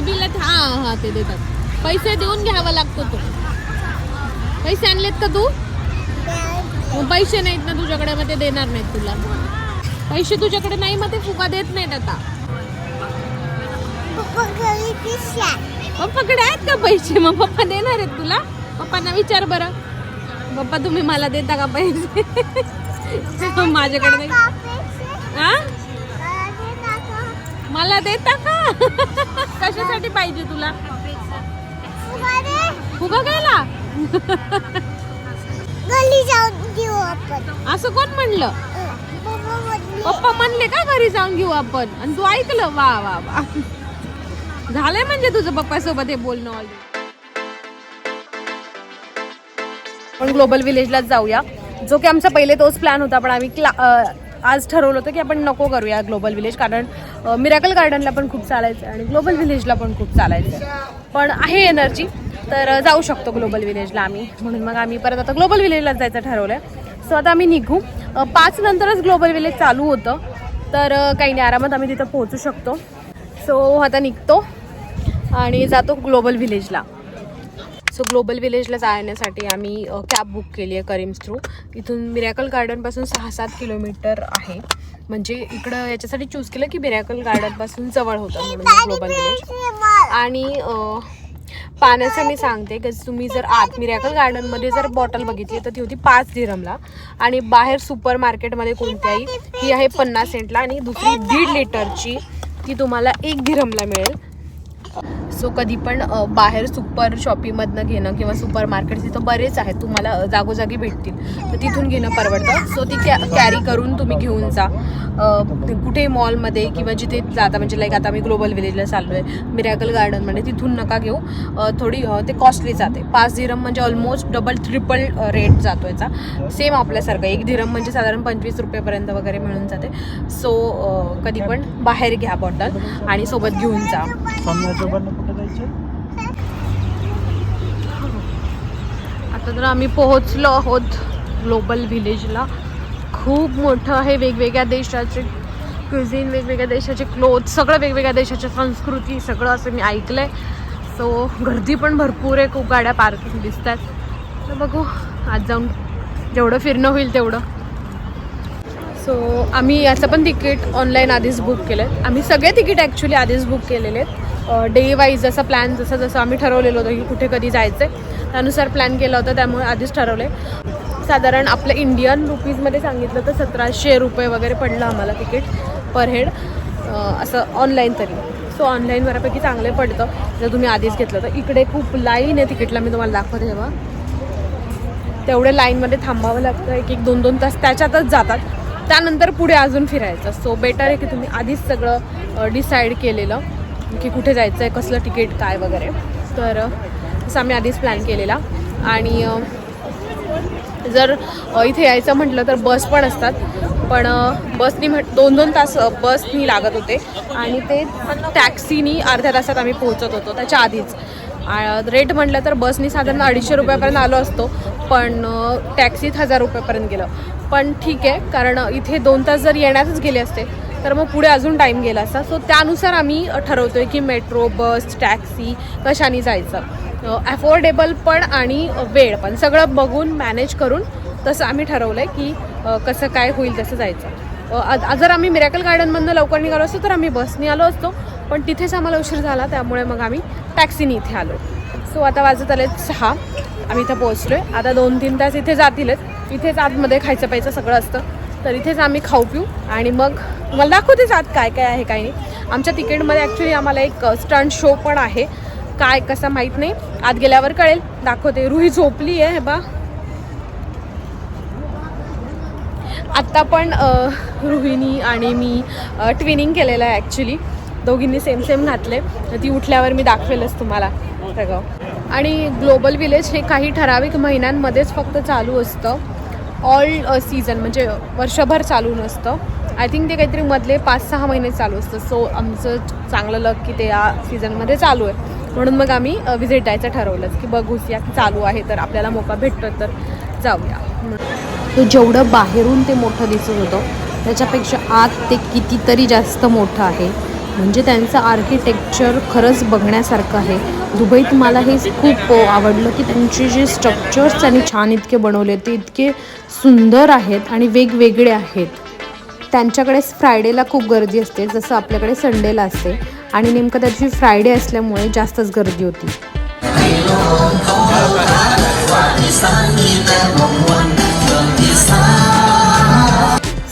बेबीला हा हा ते देतात. पैसे देऊन घ्यावा लागतो तो. पैसे आणलेत का तू? पैसे नाहीत ना तुझ्याकडे मग ते देणार नाहीत तुला. पैसे तुझ्याकडे नाही मग ते फुका देत नाहीत आता. पप्पाकडे आहेत का पैसे? मग पप्पा देणार आहेत तुला? पप्पांना विचार बरं. पप्पा तुम्ही मला देता का पैसे? माझ्याकडे नाही. हा मला देता का? कशासाठी पाहिजे तुला? फुगा घ्यायला गली असं कोण म्हणलं? पप्पा म्हणले का घरी जाऊन घेऊ आपण? आणि तू ऐकलं? वा वा वा. झालंय म्हणजे तुझं पप्पा सोबत हे बोलणं ऑलरेडी आपण ग्लोबल विलेजलाच जाऊया. जो की आमचा पहिले तोच प्लॅन होता पण आम्ही क्ला आज ठरवलं होतं की आपण नको करूया ग्लोबल विलेज कारण मिरॅकल गार्डनला पण खूप चालायचं आणि ग्लोबल विलेजला पण खूप चालायचं पण आहे एनर्जी तर जाऊ शकतो ग्लोबल विलेजला आम्ही. म्हणून मग आम्ही परत आता ग्लोबल विलेजला जायचं ठरवलं आहे सो आता आम्ही निघू. पाच नंतरच ग्लोबल विलेज चालू होतं. तर काही नाही आरामात आम्ही तिथं पोहोचू शकतो. सो आता निघतो आणि जातो ग्लोबल विलेजला सो ग्लोबल विलेजला जाण्यासाठी आम्ही कॅब बुक केली आहे करीम्स थ्रू. इथून मिरॅकल गार्डनपासून सहा सात किलोमीटर आहे. म्हणजे इकडं याच्यासाठी चूज केलं की मिरॅकल गार्डनपासून जवळ होतं म्हणून ग्लोबल विलेज. आणि पाण्याचं मी सांगते की तुम्ही जर आत मिरॅकल गार्डनमध्ये जर बॉटल बघितली तर ती होती पाच दिरमला आणि बाहेर सुपर मार्केटमध्ये कोणत्याही ही आहे पन्नास सेंटला आणि दुसरी दीड लिटरची ती तुम्हाला एक दिरमला मिळेल. सो कधी पण बाहेर सुपर शॉपिंगमधनं घेणं किंवा सुपर मार्केट तिथं बरेच आहेत तुम्हाला जागोजागी भेटतील. तर तिथून घेणं परवडतं. सो ती कॅ कॅरी करून तुम्ही घेऊन जा. कुठे मॉलमध्ये किंवा जिथे जाता म्हणजे लाईक आता मी ग्लोबल विलेजला चाललो आहे मिरॅकल गार्डनमध्ये तिथून नका घेऊ. थोडी ते कॉस्टली जाते. पाच धिरम म्हणजे ऑलमोस्ट डबल ट्रिपल रेट जातो याचा. सेम आपल्यासारखं. एक धिरम म्हणजे साधारण पंचवीस रुपयेपर्यंत वगैरे मिळून जाते. सो कधी पण बाहेर घ्या बॉटल आणि सोबत घेऊन जा. जायचे आता तर आम्ही पोहोचलो आहोत ग्लोबल विलेजला खूप मोठं आहे वेगवेगळ्या देशाचे क्युझिन वेगवेगळ्या देशाचे क्लोथ सगळं वेगवेगळ्या देशाच्या संस्कृती सगळं असं मी ऐकलं आहे सो गर्दी पण भरपूर आहे खूप गाड्या पार्किंग दिसत आहेत तर बघू आज जाऊन जेवढं फिरणं होईल तेवढं. सो आम्ही याचं पण तिकीट ऑनलाईन आधीच बुक केलं आहे आम्ही सगळे तिकीट ॲक्च्युली आधीच बुक केलेले आहेत. डे वाईज जसा प्लॅन जसं जसं आम्ही ठरवलेलं होतं की कुठे कधी जायचं आहे त्यानुसार प्लॅन केला होता त्यामुळे आधीच ठरवलं आहे साधारण आपलं इंडियन रुपीजमध्ये सांगितलं तर सतराशे रुपये वगैरे पडलं आम्हाला तिकीट पर हेड असं ऑनलाईन तरी. सो ऑनलाईन बऱ्यापैकी चांगले पडतं जर तुम्ही आधीच घेतलं तर. इकडे खूप लाईन आहे तिकीटला मी तुम्हाला दाखवते तेव्हा. तेवढ्या लाईनमध्ये थांबावं लागतं एक एक दोन दोन तास. त्याच्यातच जातात. त्यानंतर पुढे अजून फिरायचं. सो बेटर आहे की तुम्ही आधीच सगळं डिसाईड केलेलं. की कुठे जायचं आहे कसलं तिकीट काय वगैरे. तर असं आम्ही आधीच प्लॅन केलेला. आणि जर इथे यायचं म्हटलं तर बस पण असतात. पण बसनी म्हट दोन दोन तास बसनी लागत होते. आणि ते टॅक्सीनी अर्ध्या तासात आम्ही पोहोचत होतो त्याच्या आधीच. रेट म्हटलं तर बसनी साधारण अडीचशे रुपयापर्यंत आलो असतो. पण टॅक्सीत हजार रुपयापर्यंत गेलं. पण ठीक आहे कारण इथे दोन तास जर येण्यातच गेले असते तर मग पुढे अजून टाईम गेला असता सो त्यानुसार आम्ही ठरवतोय की मेट्रो बस टॅक्सी कशाने जायचं. अफोर्डेबल पण आणि वेळ पण. सगळं बघून मॅनेज करून तसं आम्ही ठरवलं आहे की कसं काय होईल तसं जायचं. जर आम्ही मिरॅकल गार्डनमधनं लवकर निघालो असतो तर आम्ही बसने आलो असतो. पण तिथेच आम्हाला उशीर झाला त्यामुळे मग आम्ही टॅक्सीने इथे आलो. सो आता वाजत आले सहा. आम्ही इथं पोहोचलो आहे आता दोन तीन तास इथे जातीलच. इथेच आतमध्ये खायचं प्यायचं सगळं असतं. तर इथेच आम्ही खाऊ पिऊ. आणि मग मला दाखवतेच आत काय काय आहे काय नाही. आमच्या तिकीटमध्ये ॲक्च्युली आम्हाला एक स्टंट शो पण आहे. काय कसं माहीत नाही. आत गेल्यावर कळेल. दाखवते. रुही झोपली आहे हे बा. आत्ता पण रुहिणी आणि मी ट्विनिंग केलेलं आहे ॲक्च्युली दोघींनी सेम सेम घातले. ती उठल्यावर मी दाखवेलच तुम्हाला. सगळं आणि ग्लोबल विलेज हे काही ठराविक महिन्यांमध्येच फक्त चालू असतं. ऑल सीझन म्हणजे वर्षभर चालू नसतं. आय थिंक ते काहीतरी मधले पाच सहा महिने चालू असतं सो आमचं चांगलं लक की ते या सीझनमध्ये चालू आहे. म्हणून मग आम्ही व्हिजिट द्यायचं ठरवलंच की बघूच या की चालू आहे तर आपल्याला मोका भेटतो तर जाऊया. तो जेवढं बाहेरून ते मोठं दिसत होतं त्याच्यापेक्षा आत ते कितीतरी जास्त मोठं आहे. म्हणजे त्यांचं आर्किटेक्चर खरंच बघण्यासारखं आहे. दुबईत मला हे खूप आवडलं की त्यांचे जे स्ट्रक्चर्स त्यांनी छान इतके बनवले ते इतके सुंदर आहेत आणि वेगवेगळे आहेत. त्यांच्याकडे फ्रायडेला खूप गर्दी असते जसं आपल्याकडे संडेला असते. आणि नेमकं त्याची फ्रायडे असल्यामुळे जास्तच गर्दी होती.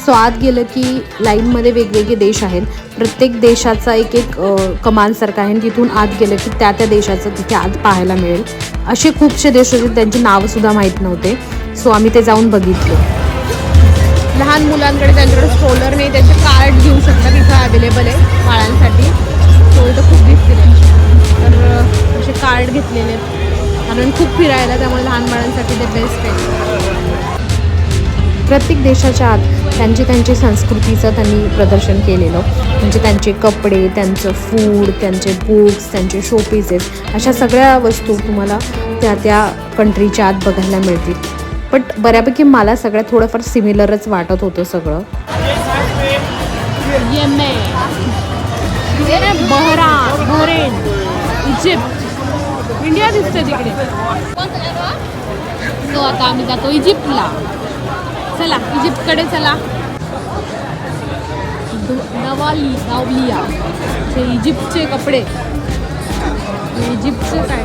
सो आत गेलं की लाईनमध्ये वेगवेगळे देश आहेत. प्रत्येक देशाचा एक एक अ, कमानसारखा आहे तिथून आत गेलं की त्या त्या देशाचं तिथे आत पाहायला मिळेल. असे खूपसे देश होते त्यांची नावंसुद्धा माहीत नव्हते. सो आम्ही ते जाऊन बघितले. लहान मुलांकडे त्यांच्याकडे स्ट्रोलर नाही त्याचे कार्ड घेऊ शकतात इथं अवेलेबल आहे बाळांसाठी. सो इथं खूप दिसतील. तर असे कार्ड घेतलेले आहेत. कारण खूप फिरायला त्यामुळे लहान बाळांसाठी ते बेस्ट आहे. प्रत्येक देशाच्या आत त्यांची त्यांची संस्कृतीचं त्यांनी प्रदर्शन केलेलं. म्हणजे त्यांचे कपडे त्यांचं फूड त्यांचे बुक्स त्यांचे शोपीसेस अशा सगळ्या वस्तू तुम्हाला त्या त्या कंट्रीच्या आत बघायला मिळतील. बट बऱ्यापैकी मला सगळ्यात थोडंफार सिमिलरच वाटत होतं सगळं. बहरा बहरेन इजिप्त. इंडिया दिसते तिकडे. सो आता आम्ही जातो इजिप्तला. चला इजिप्तकडे चला. नवाली नावलिया हे इजिप्तचे कपडे. इजिप्तचे काय?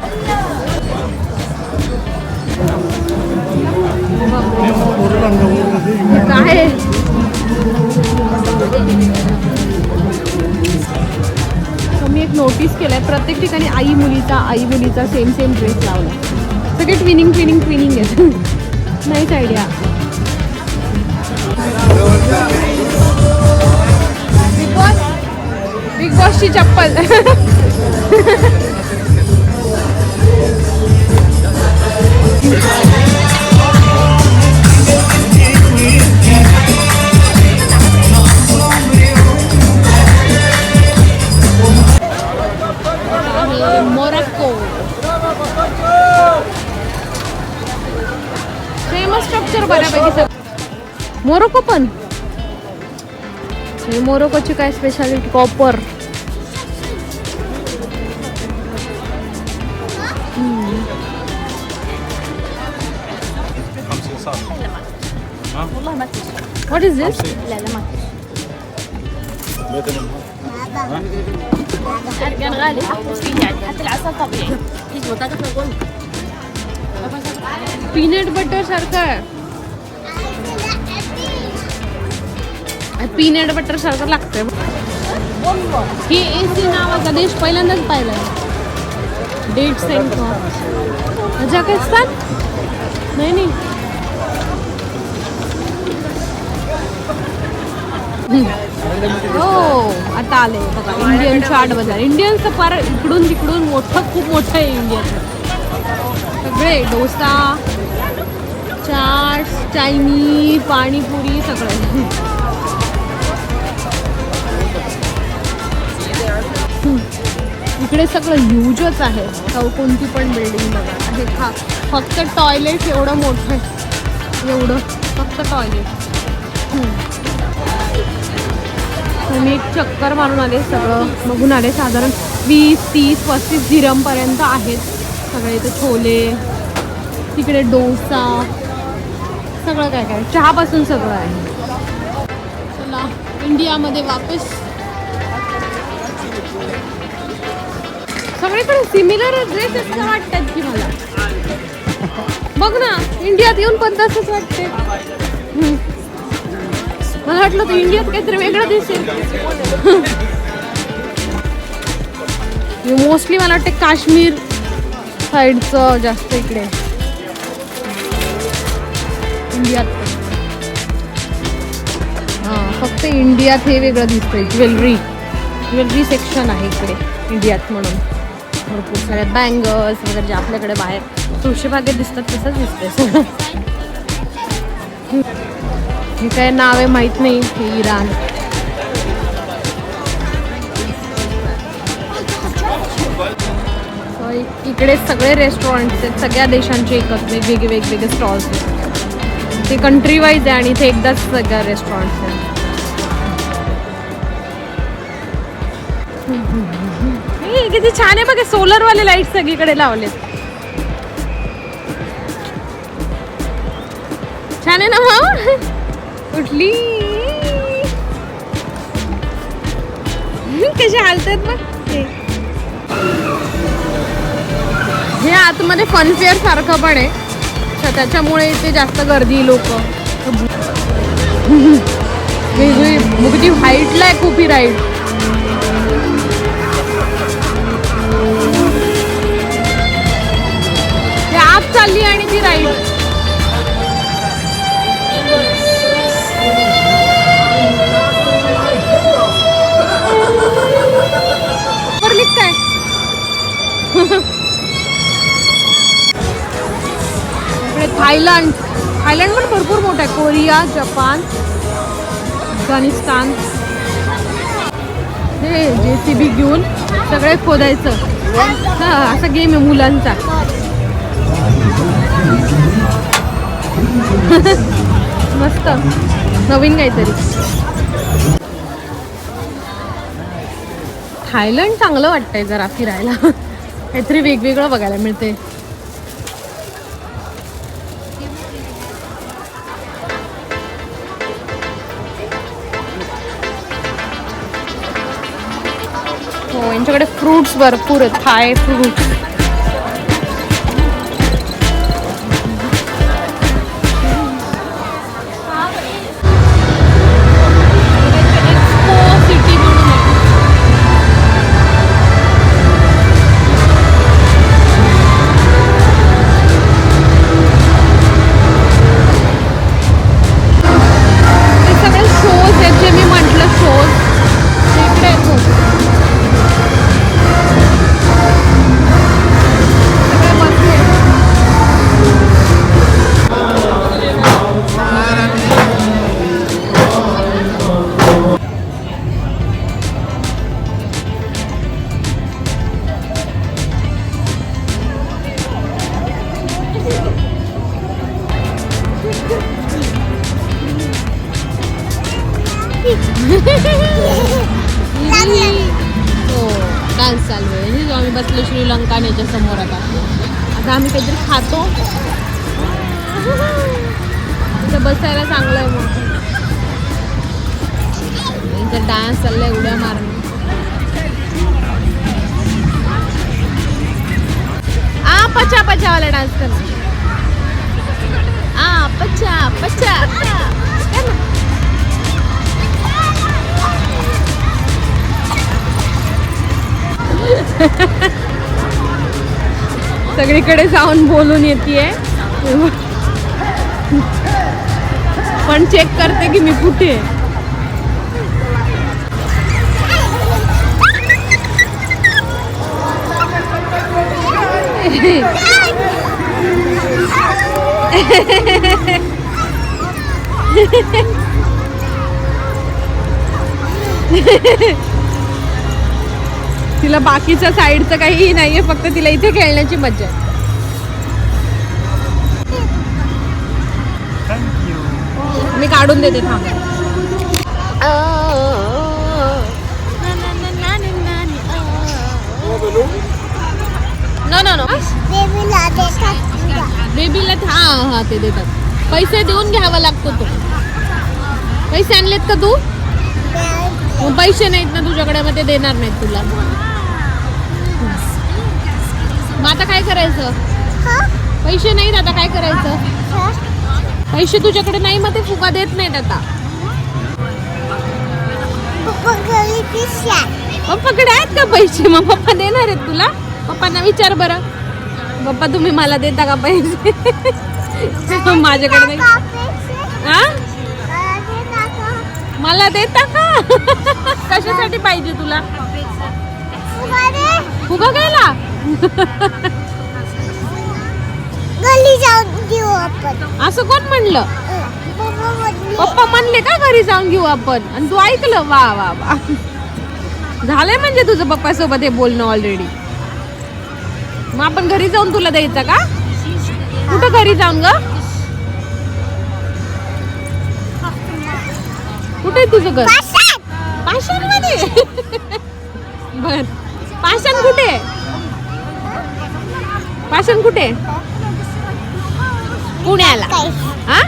काय? मी एक नोटीस केलंय प्रत्येक ठिकाणी आई मुलीचा आई मुलीचा सेम सेम ड्रेस लावला सगळे ट्विनिंग ट्विनिंग ट्विनिंग आहेत. नाहीच आयडिया बिग बॉस बिग बॉसची चप्पल. मोरक्को. फेमस स्ट्रक्चर बऱ्यापैकी सग मोरोको पण. हे मोरोकोची काय speciality copper what is this كان غالي حطوا فيه يعني حتى العسل طبيعي هيك منطقتنا نقول peanut butter सारखं पीनट बटर सारखं लागतंय. हे एसी नावाचा देश पहिल्यांदाच पाहिला डेट सेंट कझाकिस्तान नाही नाही. हो आता आले बघा इंडियन चाट बाजार इंडियनचं फार इकडून तिकडून मोठं खूप मोठं आहे इंडियन सगळे डोसा चाट चायनीज पाणीपुरी सगळं. इकडे सगळं ह्यूजच आहे. कोणती पण बिल्डिंग बघा. आहे खा. फक्त टॉयलेट एवढं मोठं आहे. एवढं. फक्त टॉयलेट मी एक चक्कर मारून आले सगळं. बघून आले साधारण वीस तीस पस्तीस झिरमपर्यंत आहेत. सगळे इथे छोले तिकडे डोसा सगळं काय काय. चहापासून सगळं आहे. चला इंडियामध्ये वापस सगळीकडे सिमिलर ड्रेसेस का वाटतात की मला. बघ ना इंडियात येऊन पण तसंच वाटते मला वाटलं तर इंडियात काहीतरी वेगळं दिसेल. मोस्टली मला वाटते काश्मीर साईडचं जास्त इकडे. इंडियात. हां फक्त इंडियात हे वेगळं दिसतंय. ज्वेलरी. ज्वेलरी सेक्शन आहे इकडे इंडियात म्हणून. भरपूर साऱ्या बँगल्स वगैरे जे आपल्याकडे बाहेर तुळशीबागेत दिसतात तसंच दिसतंय सगळं. हे काय नाव आहे माहीत नाही हे इराण. इकडे सगळे रेस्टॉरंट्स आहेत सगळ्या देशांचे एकच वेगवेगळे वेगवेगळे स्टॉल्स आहेत. ते कंट्री वाईज आहे आणि इथे एकदाच सगळ्या रेस्टॉरंट्स आहेत. किती छान आहे बघा सोलर वाले लाइट सगळीकडे लावलेत. छान आहे ना मग उठली. कसे हालतात बघ. ते. हे आतमध्ये फनफेअर सारखं पण आहे. तर त्याच्यामुळे इथे जास्त गर्दी लोक. वेगळी हाईटला आहे खूप ही राईड चालली आणि ती राईड काय? इकडे थायलंड. थायलंड पण भरपूर मोठं आहे. Korea Japan Afghanistan. हे जे सी बी घेऊन सगळे खोदायचं. हा असा गेम आहे मुलांचा. मस्त. नवीन काहीतरी. थायलंड चांगलं वाटतंय जरा फिरायला. काहीतरी वेगवेगळं बघायला मिळते हो यांच्याकडे फ्रुट्स भरपूर आहेत. थाय फ्रुट्स आ डान्स करणार आ पच्चा पच्चा। सगळीकडे जाऊन बोलून येते पण चेक करते की मी कुठे आहे. तिला बाकीच्या साईडचं काही नाहीये फक्त तिला इथे खेळण्याची मजा आहे मी काढून देते थांब नो नो नो बेबीला हा हा ते देतात. पैसे देऊन घ्यावा लागतो तो. पैसे आणलेत का तू? मग पैसे नाहीत ना तुझ्याकडे मग ते देणार नाहीत तुला. मग आता काय करायचं? पैसे नाहीत आता काय करायचं? पैसे तुझ्याकडे नाही मग ते फुगा देत नाहीत आता. पप्पा पप्पाकडे आहेत का पैसे? मग पप्पा देणार आहेत तुला? पप्पांना विचार बरं. पप्पा तुम्ही मला देता का पैसे? माझ्याकडे नाही मला देता का? कशासाठी पाहिजे तुला? उभा रे. फुगा असं कोण म्हणलं? पप्पा म्हणले पप्पा म्हणले का घरी जाऊन घेऊ आपण? आणि तू ऐकलं? वा वा वा. झालंय म्हणजे तुझं पप्पा सोबत हे बोलणं ऑलरेडी मग आपण घरी जाऊन तुला द्यायचं का? कुठं घरी जाऊन ग? कुठे आहे तुझं घर? पाशात. पाषाणमध्ये. बर. पाषाण कुठे? पाषाण कुठे? पुण्याला. हा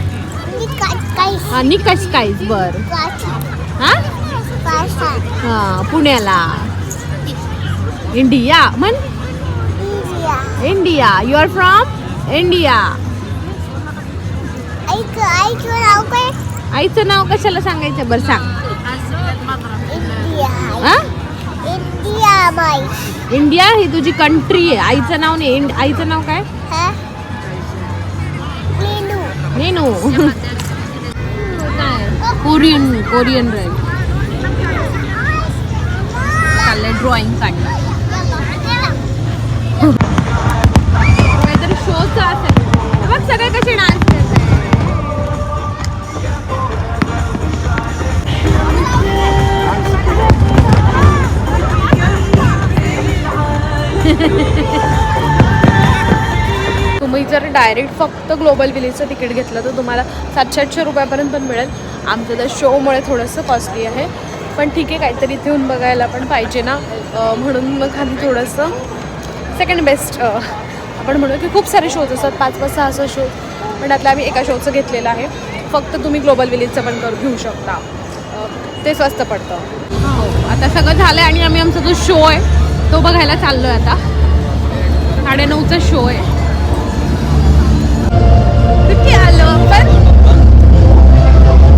हा निकष काहीच. बर. हा? पाषाण. हा पुण्याला. इंडिया. म्हण. India you are from India आईचं नाव कशाला सांगायचं बरं सांग. इंडिया हा? ही तुझी कंट्री आहे. आईचं नाव नाही आईचं नाव काय? हा? नेनू. कोरियन कोरियन ड्रॉइंग काढणं काहीतरी असेल. बघ सगळे कसे डान्स तुम्ही जर डायरेक्ट फक्त ग्लोबल विलेजचं तिकीट घेतलं तर तुम्हाला सातशे आठशे रुपयापर्यंत पण मिळेल. आमचं तर शोमुळे थोडंसं कॉस्टली आहे. पण ठीक आहे काहीतरी इथे येऊन बघायला पण पाहिजे ना. म्हणून मग आम्ही थोडंसं सेकंड बेस्ट आपण म्हणू की खूप सारे शोज असतात पाच पाच सहा सहा शो पण त्यातलं आम्ही एका शोचं घेतलेलं आहे. फक्त तुम्ही ग्लोबल विलेजचं पण करू घेऊ शकता. ते स्वस्त पडतं. हो आता सगळं झालं आहे आणि आम्ही आमचा जो शो आहे तो बघायला चाललो आहे आता. साडेनऊचा शो आहे. किती आलो आपण?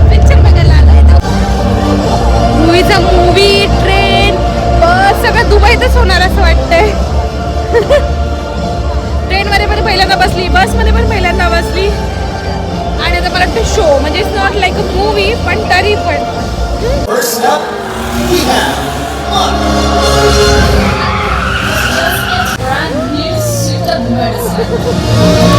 पिक्चर बघायला आलोय मूवीचा मूवी ट्रेन बस सगळं दुबईतच होणार असं वाटतंय. ट्रेनमध्ये पण पहिल्यांदा बसली बसमध्ये पण पहिल्यांदा बसली आणि आता मला वाटतं शो म्हणजे it's not like a movie पण तरी पण Brand new suit of medicine.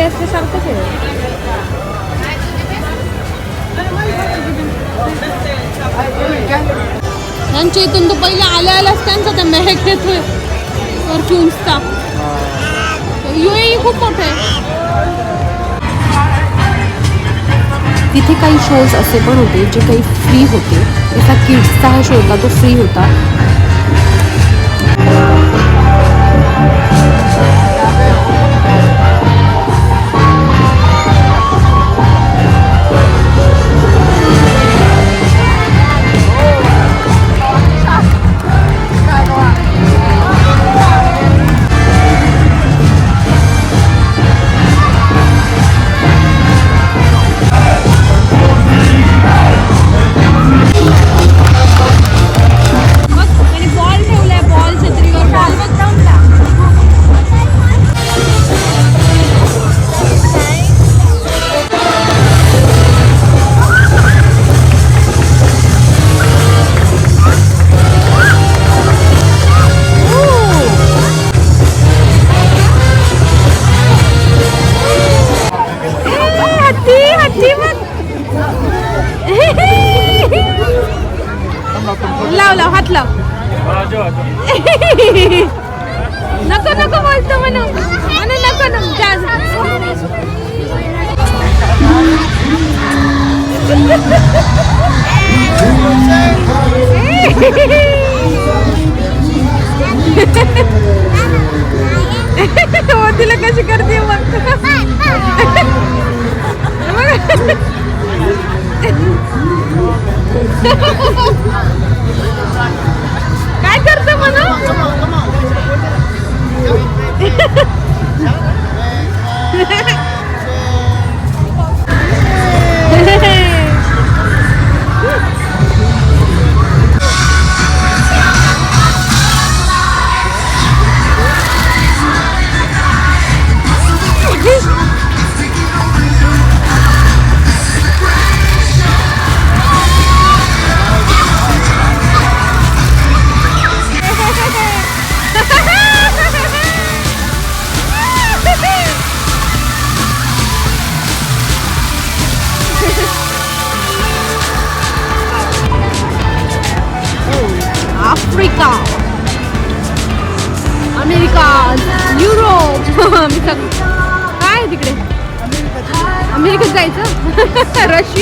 असते सारखंच आहे. त्यांच्या इथून तो पहिले आल्या आल्याच त्यांचा त्या मेहक येतोय परफ्युम्सचा युएई खूप मोठं आहे. तिथे काही शोज़ असे पण होते जे काही फ्री होते. जसा किड्सचा हा शो होता तो फ्री होता.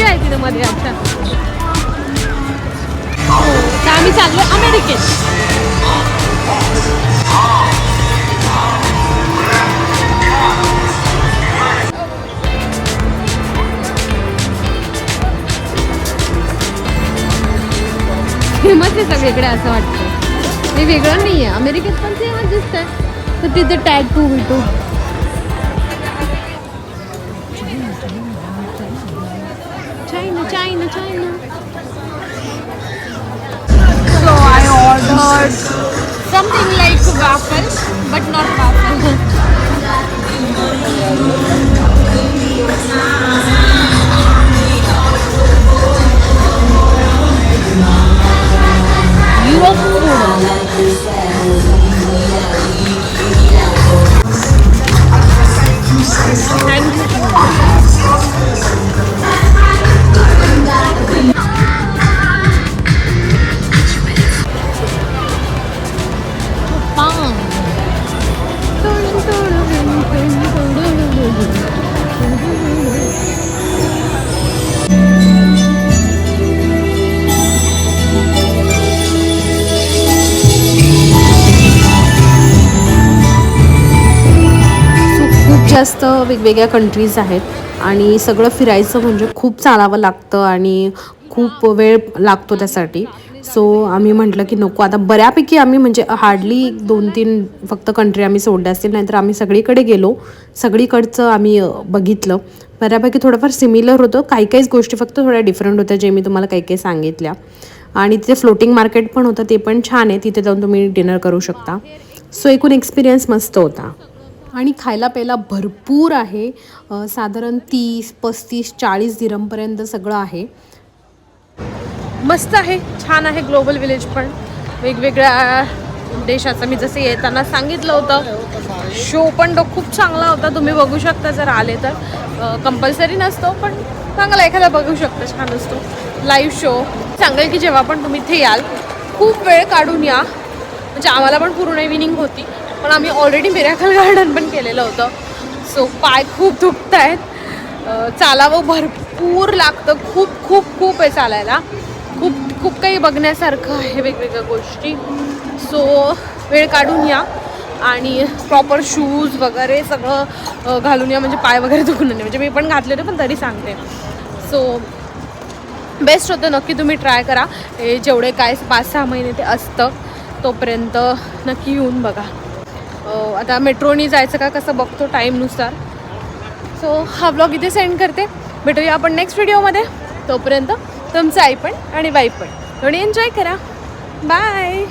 जायचं आहे तिथे मध्ये अच्छा हो, तर आम्ही चाललो अमेरिकेत. फ़ेमस असं वाटतं. हे वेगळं नाही आहे अमेरिकेत पण दिसतंय. तर China, China. So I ordered something like waffle, but not waffle. you are food. जास्त वेगवेगळ्या कंट्रीज आहेत. आणि सगळं फिरायचं म्हणजे खूप चालावं लागतं आणि खूप वेळ लागतो त्यासाठी. सो आम्ही म्हटलं की नको. आता बऱ्यापैकी आम्ही म्हणजे हार्डली दोन तीन फक्त कंट्री आम्ही सोडल्या असतील नाहीतर आम्ही सगळीकडे गेलो. सगळीकडचं आम्ही बघितलं. बऱ्यापैकी थोडंफार सिमिलर होतं. काही काहीच गोष्टी फक्त थोड्या डिफरंट होत्या जे मी तुम्हाला काही काही सांगितल्या. आणि तिथे फ्लोटिंग मार्केट पण होतं ते पण छान आहे. तिथे जाऊन तुम्ही डिनर करू शकता. सो एकूण एक्सपिरियन्स मस्त होता. आणि खायला प्यायला भरपूर आहे. साधारण तीस पस्तीस चाळीस दिरमपर्यंत सगळं आहे. मस्त आहे. छान आहे ग्लोबल विलेज पण. वेगवेगळ्या देशाचं मी जसं येताना सांगितलं होतं शो पण तो खूप चांगला होता. तुम्ही बघू शकता जर आले तर. कंपल्सरी नसतो पण चांगला एखादा बघू शकता. छान असतो. लाईव्ह शो सांगेल की जेव्हा पण तुम्ही इथे याल खूप वेळ काढून या. म्हणजे आम्हाला पण पूर्ण इव्हिनिंग होती. पण आम्ही ऑलरेडी मिराकल गार्डन पण केलेलं होतं. सो पाय खूप दुखत आहेत चालावं भरपूर लागतं. खूप खूप खूप आहे चालायला. खूप खूप काही बघण्यासारखं आहे वेगवेगळ्या गोष्टी. सो वेळ काढून या. आणि प्रॉपर शूज वगैरे सगळं घालून या. म्हणजे पाय वगैरे दुखून नाही म्हणजे मी पण घातले होते पण तरी सांगते. सो बेस्ट होतं नक्की तुम्ही ट्राय करा. हे जेवढे काय पाच सहा महिने ते असतं तोपर्यंत नक्की येऊन बघा. आता मेट्रोनी जायचं का कसं बघतो टाईमनुसार सो हा ब्लॉग इथे सेंड करते. भेटूया आपण नेक्स्ट व्हिडिओमध्ये तोपर्यंत तुमचं आई पण आणि बाई पण. थोडी एन्जॉय करा. बाय